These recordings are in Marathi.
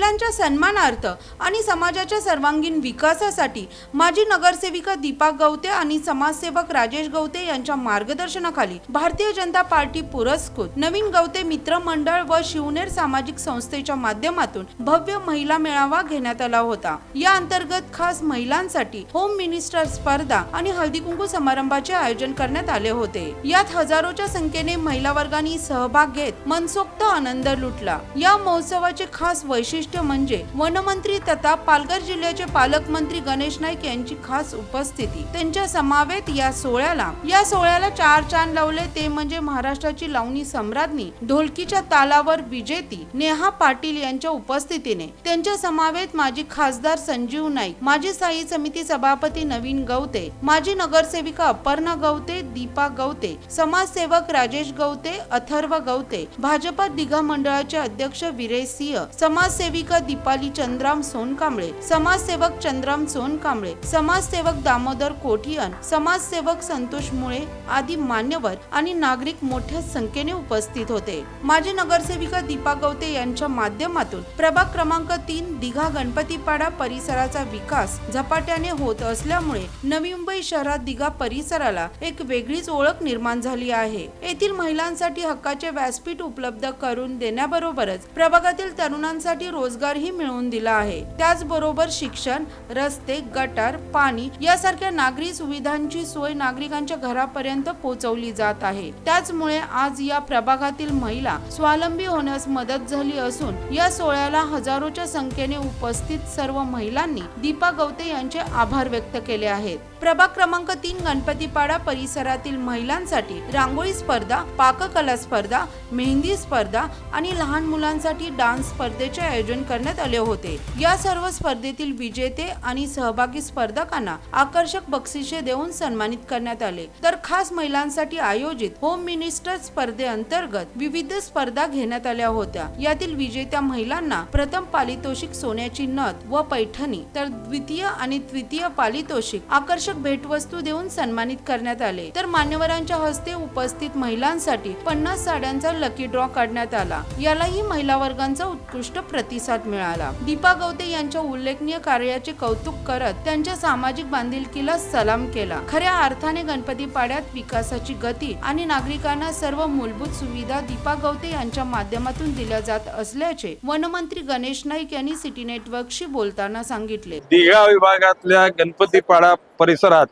महिलांच्या सन्मानार्थ आणि समाजाच्या सर्वांगीण विकासासाठी माजी नगरसेविका दीपा गवते आणि समाजसेवक राजेश गवते यांच्या मार्गदर्शनाखाली भारतीय जनता पार्टी पुरस्कृत नवीन गवते मित्र मंडळ व शिवनेर सामाजिक संस्थेच्या माध्यमातून भव्य महिला मेळावा घेण्यात आला होता. या अंतर्गत खास महिलांसाठी होम मिनिस्टर स्पर्धा आणि हळदीकुंकू समारंभाचे आयोजन करण्यात आले होते. यात हजारोच्या संख्येने महिला वर्गांनी सहभाग घेत मनसोक्त आनंद लुटला. या महोत्सवाचे खास वैशिष्ट्य म्हणजे वनमंत्री तथा पालघर जिल्ह्याचे पालकमंत्री गणेश नाईक यांची खास उपस्थिती. त्यांच्या समावेत या सोहळ्याला या सोहळ्याला चार चांद लावले ते म्हणजे महाराष्ट्राची लावणी सम्राज्ञी ढोलकीच्या तालावर विजेती नेहा पाटील यांच्या उपस्थितीने. त्यांच्या समावेत माजी खासदार संजीव नाईक माजी स्थायी समिती सभापती नवीन गवते माजी नगरसेविका अपर्णा गवते दीपा गवते समाजसेवक राजेश गवते अथर्व गवते भाजपा दिघा मंडळाचे अध्यक्ष विरेश सिंह समाजसेविका दीपाली चंद्राम सोनकांबळे समाजसेवक चंद्राम सोनकांबळे समाजसेवक दामोदर कोठियन समाजसेवक संतोष मुळे आदी मान्यवर आणि नागरिक मोठ्या संख्येने उपस्थित होते. माजी नगरसेविका दीपा गवते यांच्या माध्यमातून प्रभाग क्रमांक तीन दिघा गणपतीपाडा परिसराचा विकास झपाट्याने होत असल्यामुळे नवी मुंबई शहरात दिघा परिसराला एक वेगळीच ओळख निर्माण झाली आहे. येथील महिलांसाठी हक्काचे व्यासपीठ उपलब्ध करून देण्याबरोबरच प्रभागातील तरुणांसाठी रोजगारही मिळवून दिला आहे. त्याचबरोबर शिक्षण रस्ते गटार पाणी यासारख्या नागरी सुविधांची सोय नागरिकांच्या घरापर्यंत पोहोचवली जात आहे. त्याचमुळे आज या प्रभागातील महिला स्वावलंबी होण्यास मदत झाली असून या सोहळ्याला हजारोच्या संख्येने उपस्थित सर्व महिलांनी दीपा गवते यांचे आभार व्यक्त केले आहेत. प्रभाग क्रमांक तीन गणपतीपाडा परिसरातील महिलांसाठी रांगोळी स्पर्धा पाककला स्पर्धा मेहंदी स्पर्धा आणि लहान मुलांसाठी डान्स स्पर्धेचे आयोजन करण्यात आले होते. या सर्व स्पर्धेतील विजेते आणि सहभागी स्पर्धकांना आकर्षक बक्षिसे देऊन सन्मानित करण्यात आले. तर खास महिलांसाठी आयोजित होम मिनिस्टर स्पर्धेअंतर्गत विविध स्पर्धा घेण्यात आल्या होत्या. यातील विजेत्या महिलांना प्रथम पारितोषिक सोन्याची नथ व पैठणी तर द्वितीय आणि तृतीय पारितोषिक आकर्षक भेटवस्तू देऊन सन्मानित करण्यात आले. तर मान्यवरांच्या हस्ते उपस्थित महिलांसाठी पन्नास साड्यांचा लकी ड्रॉ काढण्यात आला. यालाही महिला वर्गांचा उत्कृष्ट प्रतिसाद मिळाला. दीपा गवते यांच्या उल्लेखनीय कार्याचे कौतुक करत त्यांच्या सामाजिक बांधिलकीला सलाम केला. खऱ्या अर्थाने गणपती पाड्यात विकासाची गती आणि नागरिकांना सर्व मूलभूत सुविधा दीपा गवते यांच्या माध्यमातून दिल्या जात असल्याचे वनमंत्री गणेश नाईक यांनी सिटी नेटवर्कशी बोलताना सांगितले. दिघा विभागातल्या गणपतीपाडा परिसरात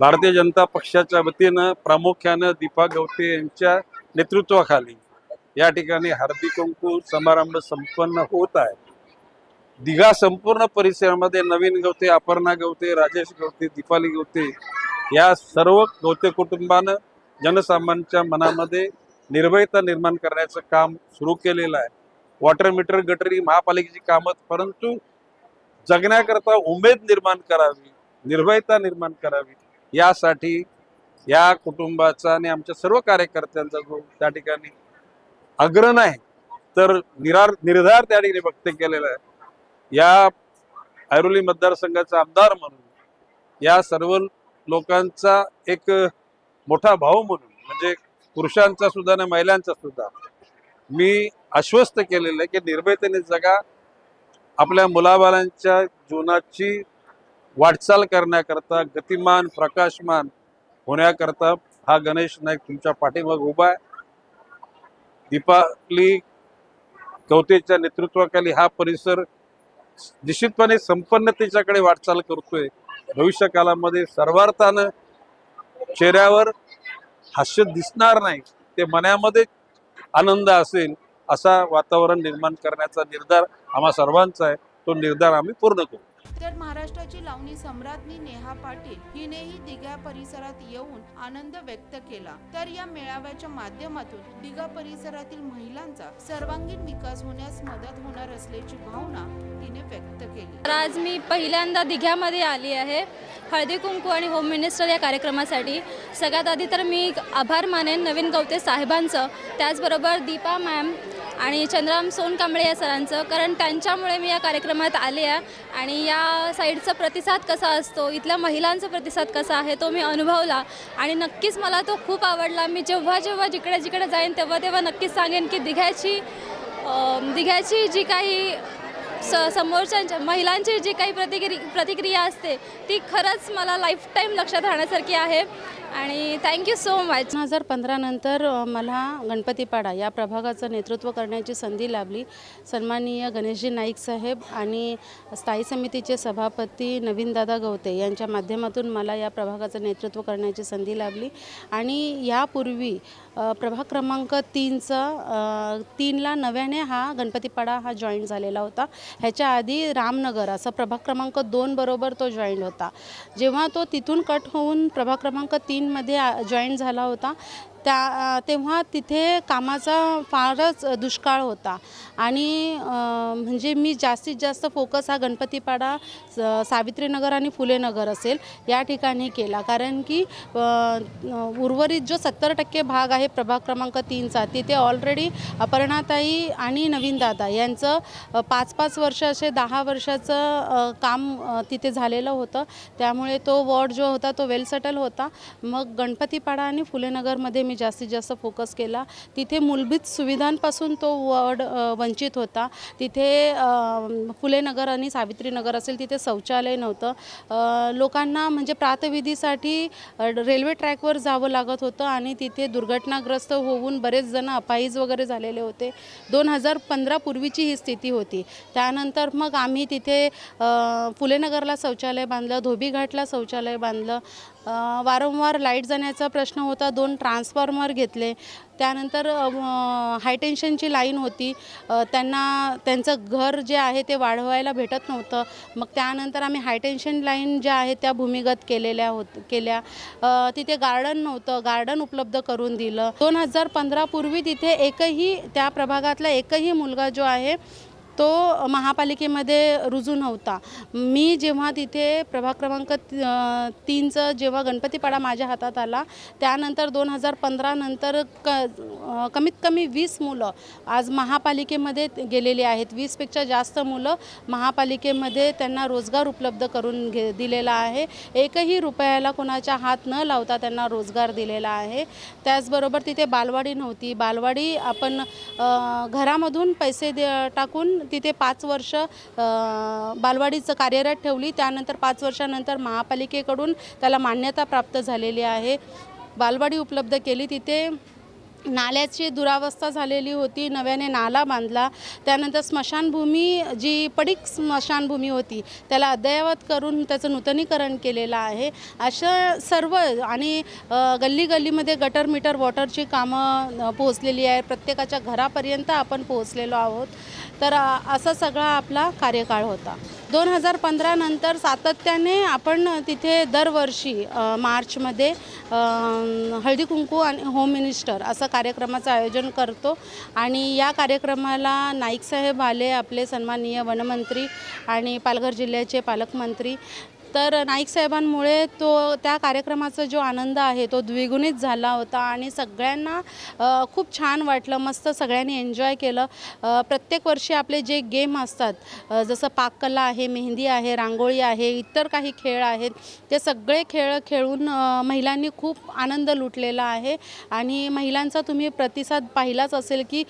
भारतीय जनता पक्षाच्या वतीनं प्रामुख्यानं दीपा गवते यांच्या नेतृत्वाखाली या ठिकाणी हळदी कुंकू समारंभ संपन्न होत आहे. दिघा संपूर्ण परिसरामध्ये नवीन गवते अपर्णा गवते राजेश गवते दीपाली गवते या सर्व गवते कुटुंबानं जनसामान्यांच्या मनामध्ये निर्भयता निर्माण करण्याचं काम सुरू केलेलं आहे. वॉटर मीटर गटरी महापालिकेची कामं परंतु जगण्याकरता उमेद निर्माण करावी. निर्भयता निर्माण करावी. यासाठी या कुटुंबाचा आणि आमच्या सर्व कार्यकर्त्यांचा जो त्या ठिकाणी अग्र नाही तर निरार निर्धार त्या ठिकाणी व्यक्त केलेला आहे. या ऐरोली मतदारसंघाचा आमदार म्हणून या सर्व लोकांचा एक मोठा भाऊ म्हणून म्हणजे पुरुषांचा सुद्धा आणि महिलांचा सुद्धा मी आश्वस्त केलेलं आहे की निर्भयतेने जगा आपल्या मुलाबालांच्या जीवनाची वाटचाल करण्याकरता गतिमान प्रकाशमान होण्याकरता हा गणेश नाईक तुमच्या पाठीमाग उभा आहे. दीपाली गवतेच्या नेतृत्वाखाली हा परिसर निश्चितपणे संपन्नतेच्याकडे वाटचाल करतोय. भविष्य कालामध्ये सर्वार्थानं चेहऱ्यावर हास्य दिसणार नाही ते मनामध्ये आनंद असेल असा वातावरण निर्माण करण्याचा निर्धार आम्हा सर्वांचा आहे. तो निर्धार आम्ही पूर्ण करू. महाराष्ट्राची लावणी सम्राज्ञी नेहा पाटील हिनेही दिघा परिसरात येऊन आनंद व्यक्त केला. तर या मेळाव्याच्या माध्यमातून दिघा परिसरातील महिलांचा सर्वांगीण विकास होण्यास मदत होणार असल्याची भावना तिने व्यक्त केली. तर आज मी पहिल्यांदा दिघ्यामध्ये आली आहे. हळदी कुंकू आणि होम मिनिस्टर या कार्यक्रमासाठी सगळ्यात आधी तर मी आभार मानेन नवीन गवते साहेबांचं. त्याचबरोबर दीपा मॅम आणि चंद्राम सोनकांबळे या सरांचं कारण त्यांच्यामुळे मी या कार्यक्रमात आले आहे. आणि या साईडचा प्रतिसाद कसा असतो इथल्या महिलांचा प्रतिसाद कसा आहे तो मी अनुभवला. आणि नक्कीच मला तो खूप आवडला. मी जेव्हा जेव्हा जिकडे जिकडे जाईन तेव्हा तेव्हा नक्कीच सांगेन की दिघ्याची दिघ्याची जी काही स समोरच्या महिलांची जी काही प्रतिक्रि प्रतिक्रिया असते ती खरंच मला लाईफटाईम लक्षात राहण्यासारखी आहे. आणि थँक्यू सो मच दोन हजार पंधरानंतर मला गणपतीपाडा या प्रभागाचं नेतृत्व करण्याची संधी लाभली. सन्माननीय गणेशजी नाईक साहेब आणि स्थायी समितीचे सभापती नवीनदादा गवते यांच्या माध्यमातून मला या प्रभागाचं नेतृत्व करण्याची संधी लाभली. आणि यापूर्वी प्रभाग क्रमांक तीनचा तीनला नव्याने हा गणपतीपाडा हा जॉईन झालेला होता. ह्याच्या आधी रामनगर असा प्रभाग क्रमांक दोन बरोबर तो जॉईन होता. जेव्हा तो तिथून कट होऊन प्रभाग क्रमांक तीन तीनमध्ये जॉईन झाला होता. त्या तेव्हा तिथे कामाचा फारच दुष्काळ होता. आणि म्हणजे मी जास्तीत जास्त फोकस हा गणपतीपाडा स- सावित्रीनगर आणि फुलेनगर असेल या ठिकाणी केला. कारण की उर्वरित जो सत्तर टक्के भाग आहे प्रभाग क्रमांक तीनचा तिथे ऑलरेडी अपर्णाताई आणि नवीनदादा यांचं पाच पाच वर्ष असे दहा वर्षाचं काम तिथे झालेलं होतं. त्यामुळे तो वॉर्ड जो होता तो वेल सेटल होता. मग गणपतीपाडा आणि फुलेनगरमध्ये मी जास्तीत जास्त फोकस केला. तिथे मूलभूत सुविधांपासून तो वॉर्ड वंचित होता. तिथे फुलेनगर आणि सावित्रीनगर असेल तिथे शौचालय नव्हतं. लोकांना म्हणजे प्रातविधीसाठी रेल्वे ट्रॅकवर जावं लागत होतं आणि तिथे दुर्घटनाग्रस्त होऊन बरेच जण अपाईज वगैरे झालेले होते. दोन हजार पंधरा पूर्वीची ही स्थिती होती. त्यानंतर मग आम्ही तिथे फुलेनगरला शौचालय बांधलं धोबीघाटला शौचालय बांधलं. वारंवार लाइट जाण्याचा प्रश्न होता. दोन ट्रान्सफॉर्मर घेतले. त्यानंतर हायटेन्शनची लाईन होती. त्यांना त्यांचं घर जे आहे ते वाढवायला भेटत नव्हतं. मग त्यानंतर आम्ही हायटेन्शन लाईन ज्या आहेत त्या भूमिगत केलेल्या होत केल्या. तिथे गार्डन नव्हतं. गार्डन उपलब्ध करून दिलं. दोन हजार पंधरापूर्वी तिथे एकही त्या प्रभागातला एकही मुलगा जो आहे तो महापालिकेमध्ये रुजू नव्हता. मी जेव्हा तिथे प्रभाग क्रमांक तीनचं जेव्हा गणपतीपाडा माझ्या हातात आला त्यानंतर दोन हजार पंधरा नंतर क कमीत कमी वीस मुलं आज महापालिकेमध्ये गेलेली आहेत. वीसपेक्षा जास्त मुलं महापालिकेमध्ये त्यांना रोजगार उपलब्ध करून घे दिलेला आहे. एकही रुपयाला कोणाच्या हात न लावता त्यांना रोजगार दिलेला आहे. त्याचबरोबर तिथे बालवाडी नव्हती. बालवाडी आपण घरामधून पैसे दे टाकून तिथे पाच वर्ष बालवाडीचं कार्यरत ठेवली. त्यानंतर पाच वर्षानंतर महापालिकेकडून त्याला मान्यता प्राप्त झालेली आहे. बालवाडी उपलब्ध केली. तिथे नाल्याची दुरावस्था झालेली होती नव्याने नाला बांधला. त्यानंतर स्मशानभूमी जी पडीक स्मशानभूमी होती त्याला अद्ययावत करून त्याचं नूतनीकरण केलेलं आहे. अशा सर्व आणि गल्ली गल्लीमध्ये गटर मीटर वॉटरची कामं पोहोचलेली आहे प्रत्येकाच्या घरापर्यंत आपण पोहोचलेलो आहोत. तर असा सगळा आपला कार्यकाळ होता. दोन हजार पंधरानंतर सातत्याने आपण तिथे दरवर्षी मार्चमध्ये हळदी कुंकू आणि होम मिनिस्टर असं कार्यक्रमाचं आयोजन करतो. आणि या कार्यक्रमाला नाईकसाहेब आले आपले सन्माननीय वनमंत्री आणि पालघर जिल्ह्याचे पालकमंत्री. तर नाईक साहेबांमुळे तो त्या कार्यक्रमाचा जो आनंद आहे तो द्विगुणित झाला होता आणि सगळ्यांना खूप छान वाटलं मस्त सगळ्यांनी एन्जॉय केलं. प्रत्येक वर्षी आपले जे गेम असतात जसं पाककला आहे मेहंदी आहे रांगोळी आहे इतर काही खेळ आहेत ते सगळे खेळ खेळून महिलांनी खूप आनंद लुटलेला आहे. आणि महिलांचा तुम्ही प्रतिसाद पाहिलाच असेल की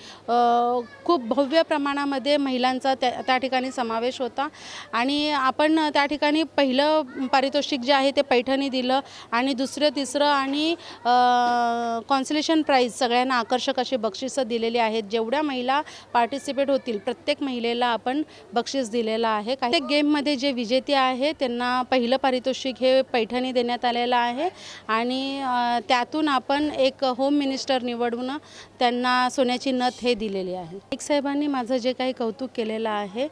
खूप भव्य प्रमाणामध्ये महिलांचा त्या त्या ठिकाणी समावेश होता. आणि आपण त्या ठिकाणी पहिलं पारितोषिक जे आहे ते पैठणी दिलं आणि दुसरं तिसरं आणि कॉन्सलेशन प्राईज सगळ्यांना आकर्षक अशी बक्षिसं दिलेली आहेत. जेवढ्या महिला पार्टिसिपेट होतील प्रत्येक महिलेला आपण बक्षीस दिलेलं आहे. काही गेममध्ये जे विजेते आहे त्यांना पहिलं पारितोषिक हे पैठणी देण्यात आलेलं आहे. आणि त्यातून आपण एक होम मिनिस्टर निवडून त्यांना सोन्याची नथ हे दिलेली आहे. नाईक साहेबांनी माझं जे काही कौतुक केलेलं आहे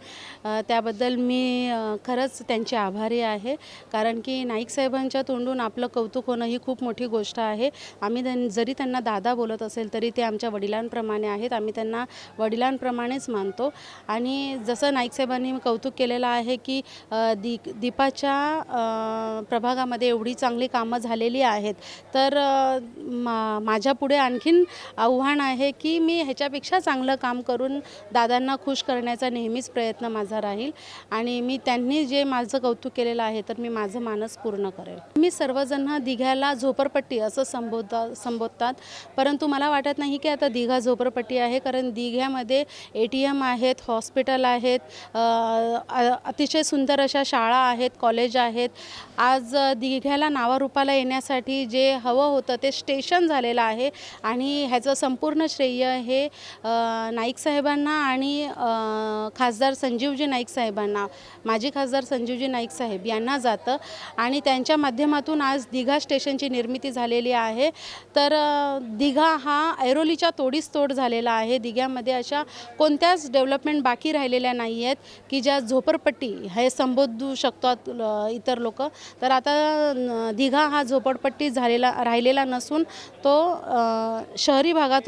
त्याबद्दल मी खरंच त्यांचे आभारी आहे. कारण की नाईक साहेबांच्या तोंडून आपलं कौतुक होणं ही खूप मोठी गोष्ट आहे. आम्ही त्यां जरी त्यांना दादा बोलत असेल तरी ते आमच्या वडिलांप्रमाणे आहेत. आम्ही त्यांना वडिलांप्रमाणेच मानतो. आणि जसं नाईक साहेबांनी कौतुक केलेलं आहे की अ, दी दीपाच्या प्रभागामध्ये एवढी चांगली कामं झालेली आहेत तर मा माझ्यापुढे आणखीन आव्हान आहे की मी ह्याच्यापेक्षा चांगलं काम करून दादांना खुश करण्याचा नेहमीच प्रयत्न माझा राहील. आणि मी त्यांनी जे माझं कौतुक केलेलं आहे तर मी माझं मानस पूर्ण करेल. मी सर्वजण दिघ्याला झोपडपट्टी असं संबोधता संबोधतात. परंतु मला वाटत नाही की आता दिघा झोपडपट्टी आहे कारण दिघ्यामध्ये ए टी एम आहेत हॉस्पिटल आहेत अतिशय सुंदर अशा शाळा आहेत कॉलेज आहेत. आज दिघ्याला नावारूपाला येण्यासाठी जे हवं होतं ते स्टेशन झालेलं आहे. आणि ह्याचं संपूर्ण श्रेय हे नाईक साहेबांना आणि खासदार संजीवजी नाईक साहेबांना माजी खासदार संजीवजी नाईक साहेब यांना जातं. आणि त्यांच्या माध्यमातून आज दिघा स्टेशनची निर्मिती झालेली आहे. तर दिघा हा ऐरोलीच्या तोडीस तोड झालेला आहे. दिघ्यामध्ये अशा कोणत्याच डेव्हलपमेंट बाकी राहिलेल्या नाही आहेत की ज्या झोपडपट्टी हे संबोधू शकतात इतर लोक. तर आता दिघा हा झोपडपट्टी झालेला राहिलेला नसून तो शहरी भागात